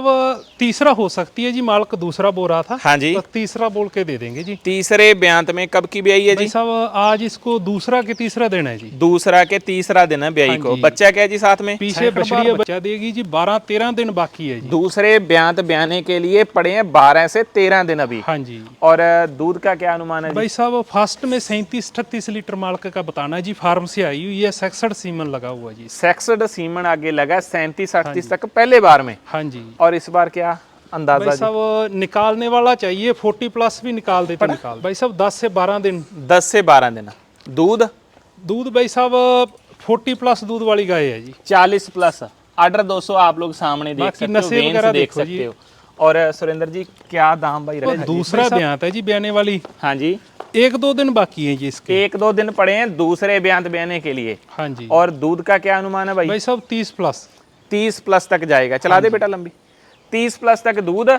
साहब तीसरा हो सकती है जी मालक दूसरा बोल रहा था। हाँ जी। तो तीसरा बोल के दे देंगे जी। तीसरे ब्यांत में कब की ब्याई है जी? साहब आज इसको दूसरा के तीसरा दिन है जी। दूसरा के तीसरा दिन है ब्याई को। बच्चा क्या है जी साथ में? पीछे बछड़ी बच्चा। देगी जी बारह तेरह दिन बाकी है जी। दूसरे ब्यांत ब्याने के लिए पड़े हैं बारह से तेरह दिन अभी। हाँ जी। और दूध का क्या अनुमान है भाई साहब फ़र्स्ट में सैंतीस अठतीस लीटर मालक का बताना है जी फार्म से आई हुई है सैकसठ सीमन लगा हुआ जी। सेक्सड सीमन आगे लगा सैंतीस अड़तीस तक पहले बार में। हाँ जी। और इस बार क्या अंदाज़ा भाई साहब निकालने वाला चाहिए फोर्टी प्लस भी निकाल देते निकाल। भाई साहब दस से बारह दिन। दस से बारह दिन। दूध? दूध भाई साहब फोर्टी प्लस दूध वाली गाय है जी। चालीस प्लस। आर्डर दो आप लोग सामने देख सकते हो देख सकते हो। और सुरेंद्र जी क्या दाम भाई रखा दूसरा ब्यांत है जी ब्याने वाली। हाँ जी। एक दो दिन बाकी है जी इसके। एक दो दिन पड़े हैं दूसरे ब्यांत ब्याने के लिए। हाँ जी। और दूध का क्या अनुमान है भाई? भाई साहब तीस प्लस। तीस प्लस तक जाएगा। चला दे बेटा लंबी। तीस प्लस तक दूध।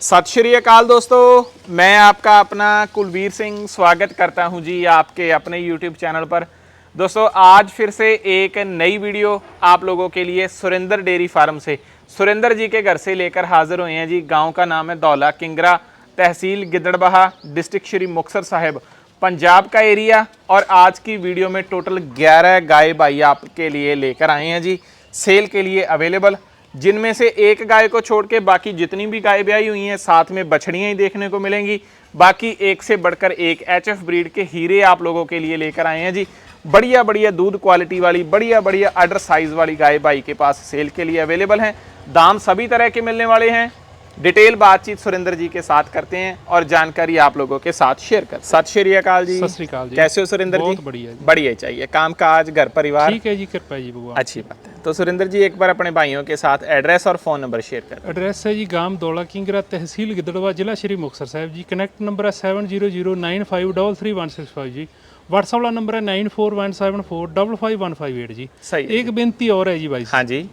सत श्री अकाल दोस्तों, मैं आपका अपना कुलवीर सिंह स्वागत करता हूँ जी आपके अपने YouTube चैनल पर। दोस्तों, आज फिर से एक नई वीडियो आप लोगों के लिए सुरेंद्र डेयरी फार्म से। सुरेंद्र जी के घर से लेकर हाजिर हुए हैं जी। गाँव का नाम है दौला, किंगरा तहसील गिदड़बहा, डिस्ट्रिक्ट श्री मुक्सर साहिब, पंजाब का एरिया। और आज की वीडियो में टोटल 11 गाय भाई आपके लिए लेकर आए हैं जी। सेल के लिए अवेलेबल। जिनमें से एक गाय को छोड़ के बाकी जितनी भी गाय ब्याई हुई हैं, साथ में बछड़ियाँ ही देखने को मिलेंगी। बाकी एक से बढ़कर एक एच एफ़ ब्रीड के हीरे आप लोगों के लिए लेकर आए हैं जी। बढ़िया बढ़िया दूध क्वालिटी वाली बढ़िया बढ़िया अडर साइज़ वाली गाय बाई के पास सेल के लिए अवेलेबल हैं। दाम सभी तरह के मिलने वाले हैं। डिटेल बातचीत सुरेंद्र जी के साथ करते हैं और जानकारी आप लोगों के साथ शेयर कर। सत श्री अकाल जी सत जी। कैसे हो सुरेंद्र जी? बढ़िया बढ़िया चाहिए। काम काज घर परिवार? ठीक है जी कृपा जी भगवान। अच्छी बात है। तो सुरेंद्र जी एक बार अपने भाइयों के साथ एड्रेस और फ़ोन नंबर शेयर कर। एड्रेस है जी गाँव दौला किंगरा तहसील गिदड़वा जिला श्री मुक्तसर साहिब जी। कनेक्ट नंबर है seven zero zero nine five double three one six five जी। व्हाट्सअप वाला नंबर है nine four one seven four double five one five eight जी। सही एक बेनती और है जी भाई हाँ जी।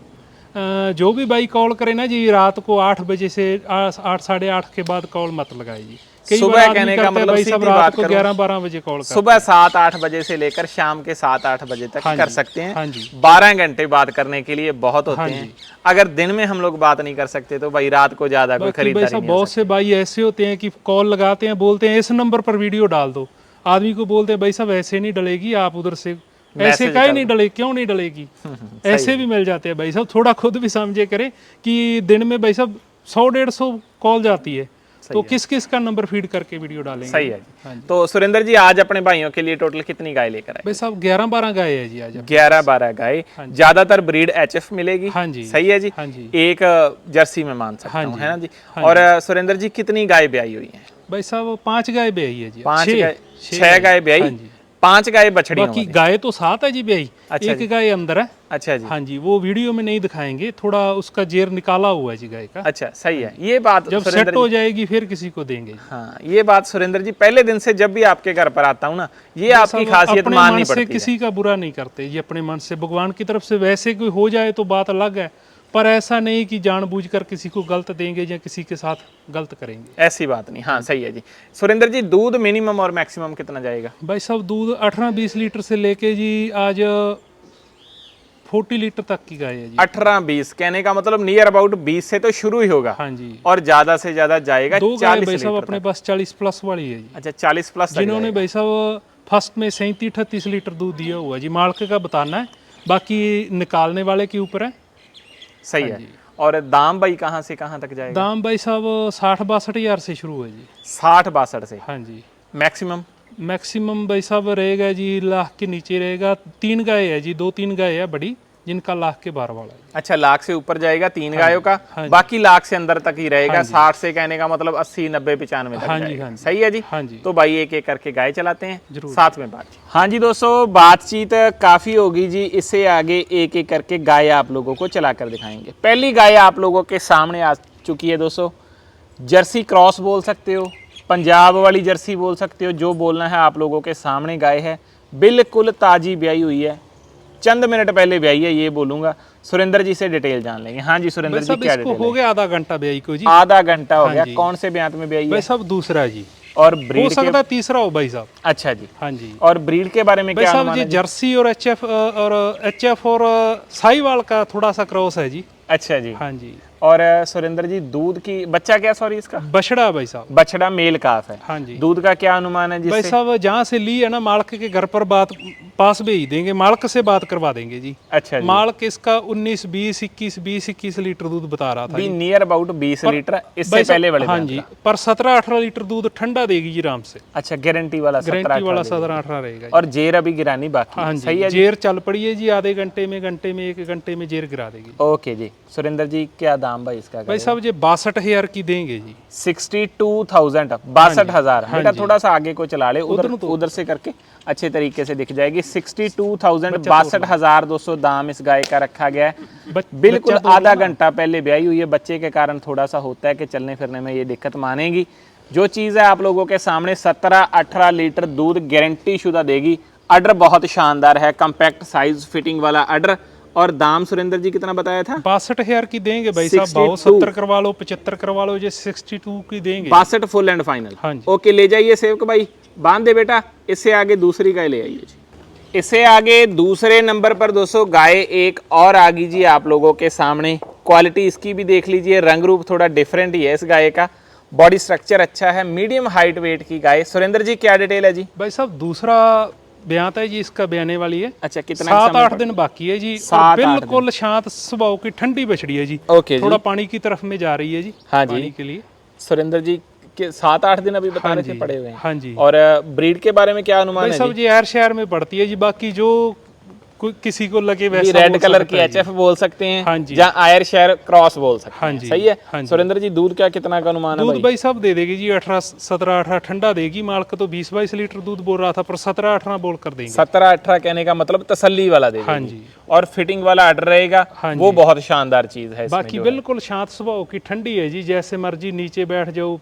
जो भी भाई कॉल करे ना जी रात को आठ बजे से आठ साढ़े आठ के बाद कॉल मत लगाए जी। सुबह कहने का मतलब सीधी रात बात को करो। ग्यारह बारह बजे कॉल कर सुबह सात आठ बजे से लेकर शाम के सात आठ बजे तक हाँ कर सकते हैं। हाँ बारह घंटे बात करने के लिए बहुत होते हाँ हैं। अगर दिन में हम लोग बात नहीं कर सकते तो भाई रात को ज़्यादा कोई खरीदारी हो बहुत से भाई ऐसे होते हैं कि कॉल लगाते हैं बोलते हैं इस नंबर पर वीडियो डाल दो। आदमी को बोलते हैं भाई साहब ऐसे नहीं डलेगी आप उधर से ऐसे का ही नहीं डले क्यों नहीं डलेगी? ऐसे भी मिल जाते हैं भाई साहब। थोड़ा खुद भी समझे करें कि दिन में भाई साहब सौ डेढ़ सौ कॉल जाती है। तो किस किस का नंबर फ़ीड करके वीडियो डालेंगे? सही है जी। हाँ जी। तो सुरेंद्र जी आज अपने भाइयों के लिए टोटल कितनी गाय लेकर आए? भाई साहब ग्यारह बारह गाय है जी आज ग्यारह बारह गाय। ज़्यादातर ब्रीड एच एफ़ मिलेगी। हाँ जी। सही है जी। हाँ जी। एक जर्सी में मान सकता हाँ हूँ जी, है ना जी? और सुरेंद्र जी कितनी गाय ब्याई हुई है? भाई साहब पाँच गाय ब्याई है जी। पाँच गाय। छह गाय ब्याई। हाँ जी। पाँच गाय बछड़ियों बाकी गाय तो सात है जी ब्याई। अच्छा एक गाय अंदर है। अच्छा जी। हाँ जी वो वीडियो में नहीं दिखाएँगे थोड़ा उसका जेर निकाला हुआ है जी गाय का। अच्छा सही है। ये बात जब सुरेंद्र सेट हो जाएगी फिर किसी को देंगे। हाँ ये बात सुरेंद्र जी पहले दिन से जब भी आपके घर पर आता हूँ ना ये आपकी खासियत माननी पड़ती है। किसी का बुरा नहीं करते। ये अपने मन से भगवान की तरफ़ से वैसे कोई हो जाए तो बात अलग है। पर ऐसा नहीं कि जानबूझकर किसी को गलत देंगे या किसी के साथ गलत करेंगे। ऐसी बात नहीं। हाँ सही है जी। सुरेंद्र जी दूध मिनिमम और मैक्सिमम कितना जाएगा? भाई साहब दूध अठारह बीस लीटर से लेके जी आज फोर्टी लीटर तक की गाय है जी। अठारह बीस कहने का मतलब नियर अबाउट बीस से तो शुरू ही होगा। हाँ जी। और ज़्यादा से ज़्यादा जाएगा दो गाय भाई साहब अपने पास चालीस प्लस वाली है जी। अच्छा चालीस प्लस जिन्होंने भाई साहब फ़र्स्ट में सैंतीस अठतीस लीटर दूध दिया हुआ है जी। मालके का बताना है बाकी निकालने वाले के ऊपर है। सही है और दाम भाई कहाँ से कहाँ तक जाएगा? दाम भाई साहब साठ बासठ हज़ार से शुरू है जी। साठ बासठ से? हाँ जी। मैक्सिमम? मैक्सिमम भाई साहब रहेगा जी लाख के नीचे रहेगा। तीन गाय है जी दो तीन गाय है बड़ी। जिनका लाख के बार वाला है अच्छा लाख से ऊपर जाएगा तीन गायों का हाँ बाकी लाख से अंदर तक ही रहेगा साठ से कहने का मतलब अस्सी नब्बे पिचानवे हाँ जी, हाँ सही है जी? हाँ जी। तो भाई एक एक करके गाय चलाते हैं साथ में बात हाँ जी दोस्तों बातचीत काफ़ी होगी जी इससे आगे एक एक करके गाय आप लोगों को चला कर दिखाएँगे। पहली गाय आप लोगों के सामने आ चुकी है दोस्तों जर्सी क्रॉस बोल सकते हो पंजाब वाली जर्सी बोल सकते हो जो बोलना है आप लोगों के सामने गाय है। बिल्कुल ताजी ब्याई हुई है चंद मिनट पहले ब्याई है ये बोलूँगा। सुरेंद्र जी से डिटेल जान लेंगे। हाँ जी सुरेंद्र जी क्या डिटेल हो गया आधा घंटा ब्याई को जी। आधा घंटा हो हाँ गया। कौन से ब्यांत में ब्याई है? सब दूसरा जी। और ब्रीड हो सकता है तीसरा हो भाई साहब। अच्छा जी। हाँ जी। और ब्रीड के बारे में क्या साहब जी जर्सी और एच एफ़ और एच एफ़ और साईवाल का थोड़ा सा क्रॉस है जी। अच्छा जी। हाँ जी। और सुरेंद्र जी दूध की बच्चा क्या सॉरी इसका? बछड़ा भाई साहब। बछड़ा मेल काफ है। हाँ जी। दूध का क्या अनुमान है भाई साहब जहाँ से ली है ना मालक के घर पर बात पास भेज देंगे मालक से बात करवा देंगे जी। अच्छा जी। मालक इसका 19 20 21 20 21 लीटर दूध बता रहा था भी नियर अबाउट 20 लीटर इससे पहले वाले हाँ जी पर 17 18 लीटर दूध ठंडा देगी जी आराम से। अच्छा गारंटी वाला गारंटी वाला 17 18 रहेगा और जेर अभी गिरानी बाकी। हाँ सही है जेर चल पड़ी है जी आधे घंटे में घंटे में एक घंटे में जेर गिरा देगी। ओके जी। सुरेंद्र जी क्या दाम भाई इसका भाई साहब ये बासठ हज़ार की देंगे जी। सिक्सटी टू थाउज़ेंड बासठ हज़ार। हाँ बेटा थोड़ा सा आगे को चला ले उधर उधर तो- से करके अच्छे तरीके से दिख जाएगी। सिक्सटी टू थाउज़ेंड बासठ हज़ार दो सौ दाम इस गाय का रखा गया है। बिल्कुल आधा घंटा पहले ब्याई हुई है। बच्चे के कारण थोड़ा सा होता है कि चलने फिरने में ये दिक्कत मानेगी। जो चीज़ है आप लोगों के सामने सत्रह अठारह लीटर दूध गारंटी शुदा देगी। अडर बहुत शानदार है। कम्पैक्ट साइज़ फिटिंग वाला अडर। और दाम सुरेंद्र जी कितना बताया था? बासठ हज़ार की देंगे भाई साहब भाव सत्तर करवा लो पचहत्तर करवा लो ये सिक्सटी टू की देंगे। बासठ फुल एंड फाइनल हाँ जी। ओके ले जाइए सेवक भाई। बाँध दे बेटा इससे आगे दूसरी गाय ले आइए जी। इससे आगे दूसरे नंबर पर दोस्तों गाय एक और आ गई जी आप लोगों के सामने। क्वालिटी इसकी भी देख लीजिए रंग रूप थोड़ा डिफरेंट ही है इस गाय का। बॉडी स्ट्रक्चर अच्छा है मीडियम हाइट वेट की गाय। सुरेंद्र जी क्या डिटेल है जी? भाई साहब दूसरा ब्यात है जी इसका ਬਿਆਨੇ वाली है। अच्छा कितना सात समय आठ दिन बाकी है जी सात, बिल्कुल शांत स्वभाव की ठंडी बछड़ी है जी। ओके जी। थोड़ा पानी की तरफ़ में जा रही है जी हाँ जी। पानी के लिए। सुरेंद्र जी के सात आठ दिन अभी बता हाँ रहे थे पड़े हुए हैं। हाँ जी। और ब्रीड के बारे में क्या अनुमान भाई है साहब जी? जी हर शहर में पड़ती है जी बाकी जो कोई किसी को लगे भी वैसा रेड बोल कलर सकता की है जी। एचएफ बोल सकते हैं हाँ जी। जहाँ आयर शेयर क्रॉस बोल सकते हाँ हैं जी, सही है हाँ जी। सुरेंद्र जी दूध क्या कितना का अनुमान है दूध भाई भाई साहब दे देगी जी अठारह सत्रह अठारह ठंडा देगी मालक तो बीस बाईस लीटर दूध बोल रहा था पर सत्रह अठारह बोल कर देंगे सत्रह अठारह कहने का मतलब तसल्ली वाला दे हाँ देगी। जी और फिटिंग वाला ऑर्डर रहेगा हाँ वो बहुत शानदार चीज़ है इसमें बाकी जो है। बिल्कुल शांत स्वभाव की ठंडी है जी जैसे मर्ज़ी नीचे बैठ जाओ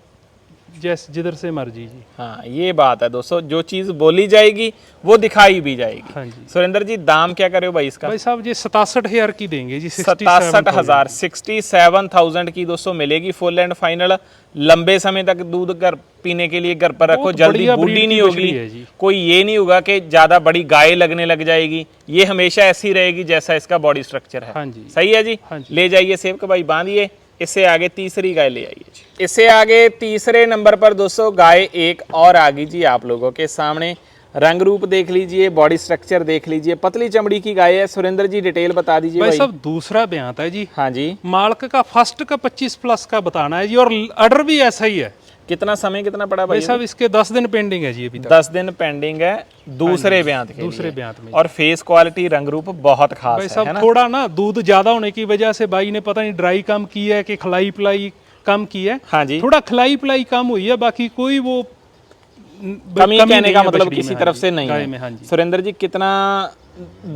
जैसे जिधर से मर्ज़ी जी। हाँ ये बात है दोस्तों जो चीज़ बोली जाएगी वो दिखाई भी जाएगी। हाँ जी। सुरेंद्र जी दाम क्या करे हो भाई इसका? भाई साहब जी सतासठ हज़ार की देंगे जी सतासठ हज़ार सिक्सटी सेवन थाउज़ेंड की दोस्तों मिलेगी फुल एंड फाइनल लंबे समय तक दूध घर पीने के लिए घर पर रखो जल्दी बूढ़ी नहीं होगी। कोई ये नहीं होगा कि ज़्यादा बड़ी गाय लगने लग जाएगी। ये हमेशा ऐसी रहेगी जैसा इसका बॉडी स्ट्रक्चर है। हाँ सही है जी? हाँ जी। ले जाइए सेवक भाई बांधिए। इससे आगे तीसरी गाय ले आइए जी। इससे आगे तीसरे नंबर पर दोस्तों गाय एक और आ गई जी आप लोगों के सामने। रंग रूप देख लीजिए बॉडी स्ट्रक्चर देख लीजिए। पतली चमड़ी की गाय है। सुरेंद्र जी डिटेल बता दीजिए भाई भाई। साहब दूसरा बयान है जी। हाँ जी। मालक का फ़र्स्ट का 25 प्लस का बताना है जी और अर्डर भी ऐसा ही है। कितना समय कितना पड़ा भाई साहब इसके 10 दिन पेंडिंग है जी अभी दस दिन पेंडिंग है दूसरे ब्यांत के दूसरे। ब्यात में और फेस क्वालिटी रंग रूप बहुत खास भाई है, है साहब ना? थोड़ा ना दूध ज़्यादा होने की वजह से भाई ने पता नहीं ड्राई कम की है कि खलाई पिलाई कम की है। हाँ जी। थोड़ा खलाई पिलाई कम हुई है बाकी कोई वो कमी कहने का मतलब किसी तरफ़ हाँ से नहीं है। हाँ सुरेंद्र जी कितना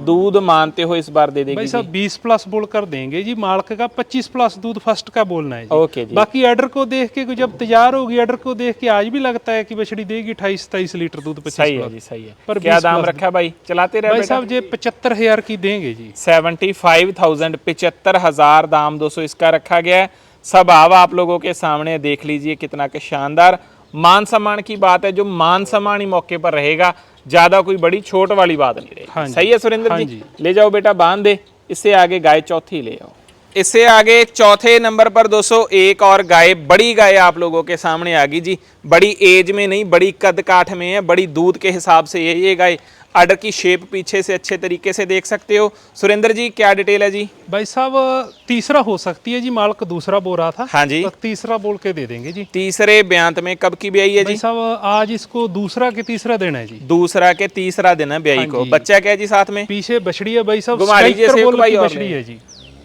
दूध मानते हो इस बार दे देगी भाई साहब 20 प्लस बोल कर देंगे जी मालक का 25 प्लस दूध फ़र्स्ट का बोलना है जी ओके जी बाकी ऑर्डर को देख के जब तैयार होगी ऑर्डर को देख के आज भी लगता है कि बछड़ी देगी अट्ठाईस तेईस लीटर दूध पच्चीस सही है प्लस जी सही है पर क्या 20 दाम प्लस रखा भाई चलाते रहे भाई बेटा साहब ये पचहत्तर हज़ार की देंगे जी सेवेंटी फाइव थाउज़ेंड पिचहत्तर हज़ार दाम दोस्तों इसका रखा गया है सब आव आप लोगों के सामने देख लीजिए कितना के शानदार मान सम्मान की बात है जो मान सम्मान ही मौके पर रहेगा ज़्यादा कोई बड़ी छोट वाली बात नहीं रहेगी हाँ जी, सही है सुरेंद्र हाँ जी जी। ले जाओ बेटा बाँध दे इससे आगे गाय चौथी ले आओ। इससे आगे चौथे नंबर पर दोस्तों एक और गाय बड़ी गाय आप लोगों के सामने आ गई जी। बड़ी एज में नहीं बड़ी कद काठ में है बड़ी दूध के हिसाब से ये ये गाय। आर्डर की शेप पीछे से अच्छे तरीके से देख सकते हो। सुरेंद्र जी क्या डिटेल है जी? भाई साहब तीसरा हो सकती है जी मालक दूसरा बोल रहा था। हाँ जी। तो तीसरा बोल के दे देंगे जी। तीसरे ब्यांत में कब की ब्याई है जी? साहब आज इसको दूसरा के तीसरा दिन है जी। दूसरा के तीसरा दिन है ब्याई हाँ को। बच्चा क्या है जी साथ में? पीछे बछड़ी है भाई साहब घुमा लीजिए बछड़ी है जी।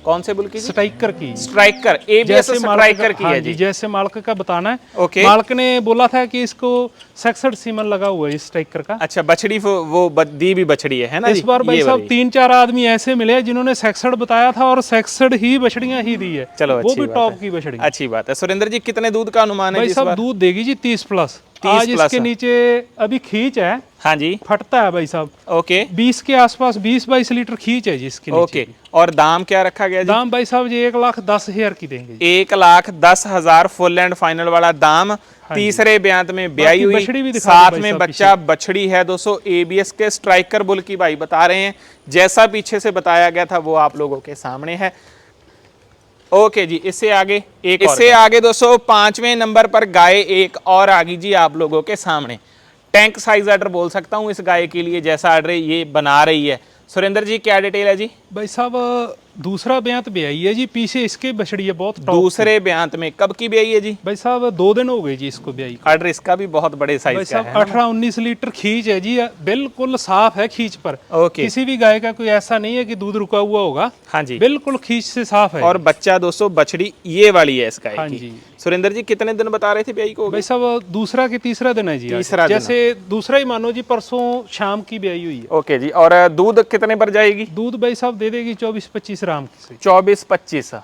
कौन से बुल की स्ट्राइकर की। स्ट्राइकर एबीएस स्ट्राइकर की हाँ है जी। जैसे मालक का बताना है। ओके मालक ने बोला था कि इसको सड़सठ सीमन लगा हुआ है इस स्ट्राइकर का। अच्छा बछड़ी वो दी भी बछड़ी है है ना इस बार भाई साहब तीन चार आदमी ऐसे मिले जिन्होंने सेक्सड बताया था और सेक्सड ही बछड़ियाँ ही दी है। चलो वो भी टॉप की बछड़ी। अच्छी बात है। सुरेंद्र जी कितने दूध का अनुमान है भाई साहब दूध देगी जी तीस प्लस। आज इसके। नीचे अभी खींच है हाँ जी। फटता है भाई साहब। ओके। बीस के आसपास बीस बाईस लीटर खींच है जी इसके नीचे ओके। और दाम क्या रखा गया जी? दाम भाई साहब जी एक लाख दस हज़ार की देंगे जी। एक लाख दस हज़ार फुल एंड फाइनल वाला दाम। तीसरे ब्यांत में ब्याई हुई। साथ में बच्चा बछड़ी है दोस्तों एबीएस के स्ट्राइकर बुल की भाई बता रहे हैं। जैसा पीछे से बताया गया था वो आप लोगों के सामने है। ओके जी इससे आगे एक इससे आगे दोस्तों पाँचवें नंबर पर गाय एक और आ गई जी आप लोगों के सामने। टैंक साइज़ आर्डर बोल सकता हूँ इस गाय के लिए जैसा आर्डर ये बना रही है। सुरेंद्र जी क्या डिटेल है जी? भाई साहब दूसरा ब्यांत ब्याई है जी पीछे इसके बछड़ी है बहुत दूसरे बयान में कब की ब्याई है जी? भाई साहब दो दिन हो गए जी इसको ब्याई को आर्डर इसका भी बहुत बड़े साइज़ का है। अठारह उन्नीस लीटर खींच है जी बिल्कुल साफ़ है खींच पर। ओके। किसी भी गाय का कोई ऐसा नहीं है कि दूध रुका हुआ होगा। हाँ जी। बिल्कुल खींच से साफ़ है। और बच्चा दोस्तों बछड़ी ये वाली है इस गाय हाँ जी। सुरेंद्र जी कितने दिन बता रहे थे ब्याई को भाई साहब दूसरा के तीसरा दिन है जी तीसरा दिन। जैसे दूसरा ही मानो जी परसों शाम की ब्याई हुई है। ओके जी और दूध कितने पर जाएगी? दूध भाई साहब दे देगी चौबीस पच्चीस राम से। चौबीस पच्चीस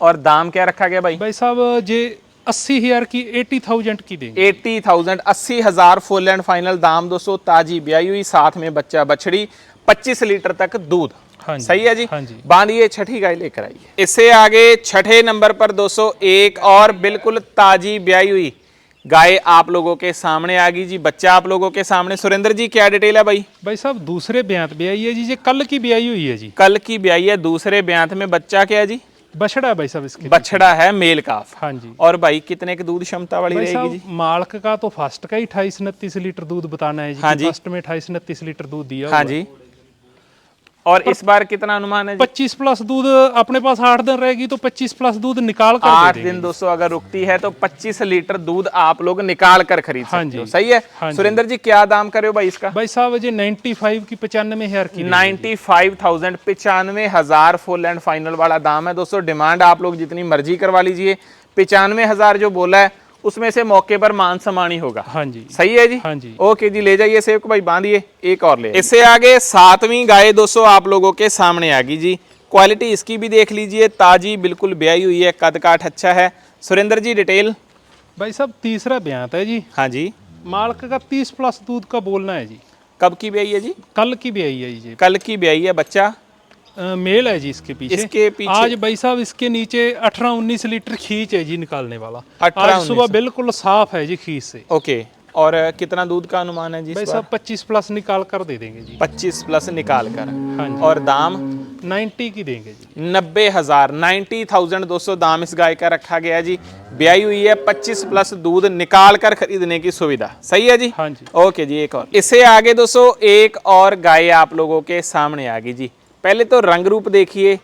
और दाम क्या रखा गया भाई? भाई साहब जे अस्सी हज़ार की एटी थाउज़ेंड की देंगे। एट्टी थाउज़ेंड अस्सी हज़ार फुल एंड फाइनल दाम दोस्तों ताजी ब्याई हुई साथ में बच्चा बछड़ी पच्चीस लीटर तक दूध। हाँ सही है जी? हाँ जी। बांधिए छठी गाय लेकर आइए। इससे आगे छठे नंबर पर दोस्तों एक और बिल्कुल ताजी ब्याई हुई गाय आप लोगों के सामने आ गई जी। बच्चा आप लोगों के सामने। सुरेंद्र जी क्या डिटेल है भाई? भाई साहब दूसरे ब्यांत ब्याई है जी जे कल की ब्याई हुई है जी। कल की ब्याई है दूसरे ब्यांत में बच्चा क्या है जी? बछड़ा भाई साहब इसके बछड़ा है मेल काफ। हाँ जी। और भाई कितने की दूध क्षमता वाली रहेगी जी? मालक का तो फ़र्स्ट का ही अट्ठाईस उनतीस लीटर दूध बताना है जी हाँ जी। फ़र्स्ट में अट्ठाईस उनतीस लीटर दूध दिया हाँ। जी। और इस बार कितना अनुमान है पच्चीस प्लस दूध अपने पास आठ दिन रहेगी तो पच्चीस प्लस दूध निकाल कर आठ दिन दोस्तों अगर रुकती है तो 25 लीटर दूध आप लोग निकाल कर खरीद हाँ सकते हो। सही है? हाँ सुरेंद्र जी क्या दाम करे हो भाई इसका? भाई साहब जी 95 की पचानवे हज़ार की नाइन्टी फाइव थाउज़ेंड पिचानवे हज़ार फुल एंड फाइनल वाला दाम है। दोस्तों डिमांड आप लोग जितनी मर्ज़ी करवा लीजिए। पिचानवे हज़ार जो बोला है उसमें से मौके पर मान सम्मान ही होगा। हाँ जी। सही है जी? हाँ जी। ओके जी ले जाइए सेव को भाई बांधिए एक और ले। इससे आगे सातवीं गाय दोस्तों आप लोगों के सामने आ गई जी। क्वालिटी इसकी भी देख लीजिए ताजी बिल्कुल ब्याई हुई है कद काठ अच्छा है। सुरेंद्र जी डिटेल। भाई साहब तीसरा ब्यांत है जी। हाँ जी। मालक का तीस प्लस दूध का बोलना है जी। कब की ब्याई है जी? कल की ब्याई है जी। कल की ब्याई है बच्चा। मेल है जी इसके पीछे। इसके पीछे- आज भाई साहब इसके नीचे अठारह उन्नीस लीटर खींच है जी निकालने वाला। आज सुबह बिल्कुल साफ़ है जी खींच से। ओके और कितना दूध का अनुमान है जी भाई साहब पच्चीस प्लस निकाल कर दे देंगे जी। पच्चीस प्लस निकाल कर। हाँ जी। और दाम? नाइन्टी की देंगे जी। नब्बे हज़ार नाइन्टी थाउज़ेंड दोस्तों दाम इस गाय का रखा गया जी। ब्याई हुई है पच्चीस प्लस दूध निकाल कर खरीदने की सुविधा। सही है जी? हाँ जी। ओके जी एक और। इससे आगे दोस्तों एक और गाय आप लोगों के सामने आ गई जी। पहले तो रंग रूप देखिए,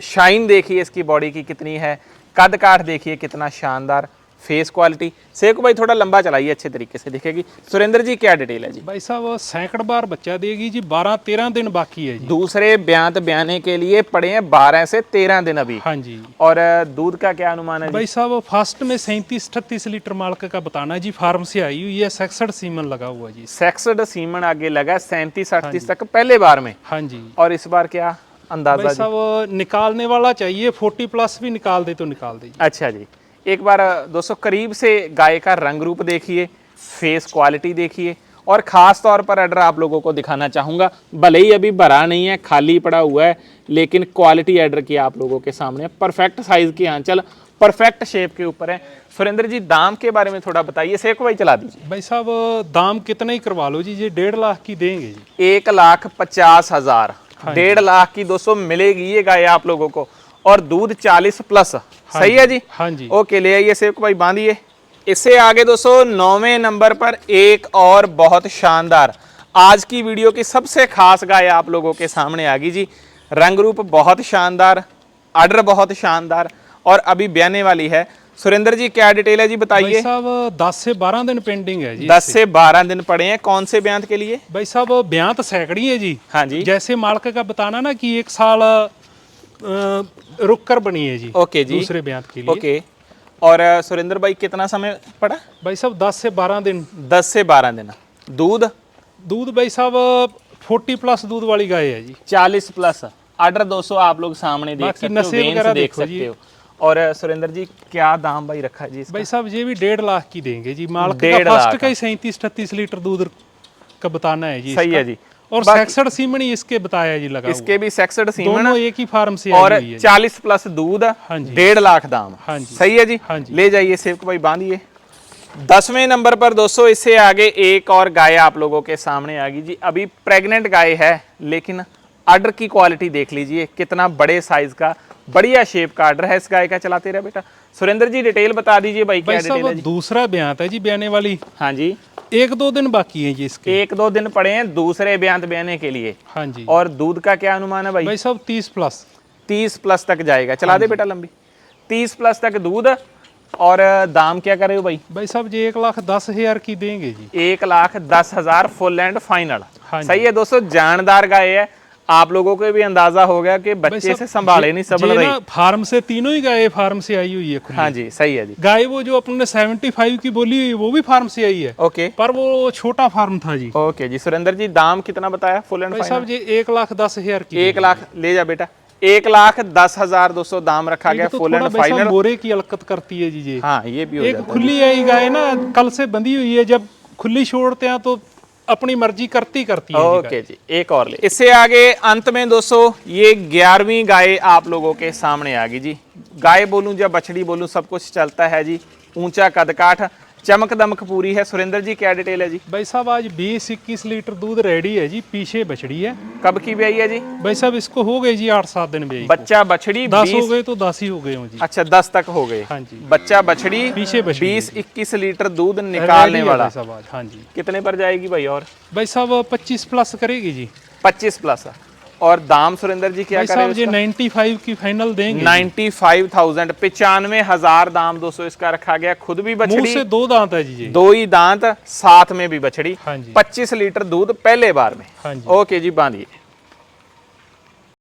शाइन देखिए इसकी बॉडी की कितनी है, कद काठ देखिए कितना शानदार। फेस क्वालिटी सेक भाई थोड़ा लंबा चलाइए अच्छे तरीके से दिखेगी सुरेंद्र जी क्या डिटेल है जी भाई साहब सैकड़ बार बच्चा देगी जी बारह तेरह दिन बाकी है जी दूसरे ब्यांत ब्याने के लिए पड़े हैं बारह से तेरह दिन अभी हाँ जी और दूध का क्या अनुमान है भाई साहब फ़र्स्ट में सैंतीस अठतीस लीटर मालक का बताना जी फार्म से आई हुई है सैकसठ सीमन लगा हुआ जी सेक्सड सीमन आगे लगा सैंतीस अड़तीस तक पहले बार में हाँ जी और इस बार क्या अंदाज़ा भाई साहब निकालने वाला चाहिए फोर्टी प्लस भी निकाल दे तो निकाल दे अच्छा जी एक बार दोस्तों करीब से गाय का रंग रूप देखिए फेस क्वालिटी देखिए और खास तौर पर अडर आप लोगों को दिखाना चाहूँगा भले ही अभी भरा नहीं है खाली पड़ा हुआ है लेकिन क्वालिटी एडर की आप लोगों के सामने परफेक्ट साइज़ की आंचल परफेक्ट शेप के ऊपर है। सुरेंद्र जी दाम के बारे में थोड़ा बताइए सेको भाई चला दीजिए। भाई साहब दाम कितना ही करवा लो जी ये डेढ़ लाख की देंगे जी। एक लाख पचास हज़ार डेढ़ लाख की दोस्तों मिलेगी ये गाय आप लोगों को और दूध चालीस प्लस सही है जी? हाँ जी। ओके ले आइए सेवक भाई बांधिए। इससे आगे दोस्तों नौवें नंबर पर एक और बहुत शानदार आज की वीडियो की सबसे खास गाय आप लोगों के सामने आ गई जी। रंग रूप बहुत शानदार आर्डर बहुत शानदार और अभी ब्याने वाली है। सुरेंद्र जी क्या डिटेल है जी बताइए। साहब दस से बारह दिन पेंडिंग है जी 10 से 12 दिन पड़े हैं कौन से ब्यांत के लिए? भाई साहब ब्याह तो सैकड़ी है जी। हाँ जी। जैसे मालक का बताना ना कि एक साल रुक कर बनी है जी ओके जी। दूसरे ब्याह के लिए। ओके। और सुरेंद्र भाई कितना समय पड़ा? भाई साहब दस से बारह दिन। 10 से 12 दिन। दूध? दूध भाई साहब फोर्टी प्लस दूध वाली गाय है जी। 40 प्लस। आर्डर 200 आप लोग सामने देख सकते हो वगैरह देख सकते हो। और सुरेंद्र जी क्या दाम भाई रखा जी इसका? भाई साहब ये भी डेढ़ लाख की देंगे जी। मालक का डेढ़ फ़र्स्ट। का ही सैंतीस अठतीस लीटर दूध का बताना है जी सही है जी। और सैकसठ सीमनी इसके बताया जी लगा इसके भी सेक्सड सीमन दोनों एक ही फार्म से और है। 40 प्लस दूध हाँ डेढ़ लाख दाम। हाँ। सही है जी? हाँ जी। ले जाइए सेवक भाई बांधिए। दसवें नंबर पर दोस्तों इससे आगे एक और गाय आप लोगों के सामने आ गई जी। अभी प्रेग्नेंट गाय है लेकिन आर्डर की क्वालिटी देख लीजिए कितना बड़े साइज़ का बढ़िया शेप का आर्डर है इस गाय का। चलाते रहे बेटा। सुरेंद्र जी डिटेल बता दीजिए भाई क्या डिटेल है जी? दूसरा ब्यात है जी ब्याने वाली। हाँ जी। एक दो दिन बाकी है जी इसके। एक दो दिन पड़े हैं दूसरे ब्यांत बहने के लिए। हाँ जी। और दूध का क्या अनुमान है भाई? भाई साहब तीस प्लस। तीस प्लस तक जाएगा। चला हाँ दे बेटा लंबी। तीस प्लस तक दूध और दाम क्या करे हो भाई? भाई साहब जी एक लाख दस हज़ार की देंगे जी। एक लाख दस हज़ार फुल एंड फाइनल। हाँ सही है दोस्तों जानदार गाय है। आप लोगों को भी अंदाज़ा हो गया कि बच्चे से संभाले नहीं सबल ये रही। फार्म से तीनों ही गाय फार्म से आई हुई है खुली। हाँ जी सही है जी। गाय वो जो अपने 75 की बोली हुई वो भी फार्म से आई है। ओके। पर वो छोटा फार्म था जी। ओके जी सुरेंद्र जी दाम कितना बताया फुल एंड फाइनल साहब जी एक लाख दस हज़ार की एक लाख ले जा बेटा। एक लाख दस हज़ार दो सौ दाम रखा गया तो फुल एंड फाइनल मोरे की अलकत करती है जी जी। हाँ ये भी हो एक खुली आई गाय ना कल से बंधी हुई है जब खुली छोड़ते हैं तो अपनी मर्ज़ी करती करती है ओके जी एक और ले। इससे आगे अंत में दोस्तों ये ग्यारहवीं गाय आप लोगों के सामने आ गई जी। गाय बोलूँ या बछड़ी बोलूँ सब कुछ चलता है जी। ऊँचा कदकाठ चमक दमक पूरी है। सुरेंद्र जी क्या डिटेल है जी? भाई साहब आज 20 21 लीटर दूध रेडी है जी पीछे बछड़ी है। कब की ब्याई है जी? भाई साहब इसको हो गए जी आठ सात दिन ब्याई बच्चा बछड़ी दस हो गए तो दस ही हो गए जी। अच्छा दस तक हो गए। हाँ जी। बच्चा बछड़ी पीछे बीस इक्कीस लीटर दूध निकालने वाला। हाँ जी। कितने पर जाएगी भाई और? भाई साहब 25 प्लस करेगी जी। पच्चीस प्लस। और दाम सुरेंद्र जी क्या भाई करें साहब जी 95 की फाइनल देंगे। नाइन्टी फाइव थाउज़ेंड पिचानवे हज़ार दाम दोस्तों इसका रखा गया खुद भी मुँह बछड़ी से दो दांत है जी ये दो ही दांत साथ में भी बछड़ी। हाँ जी। 25 लीटर दूध पहले बार में। हाँ जी। ओके जी बांधिए।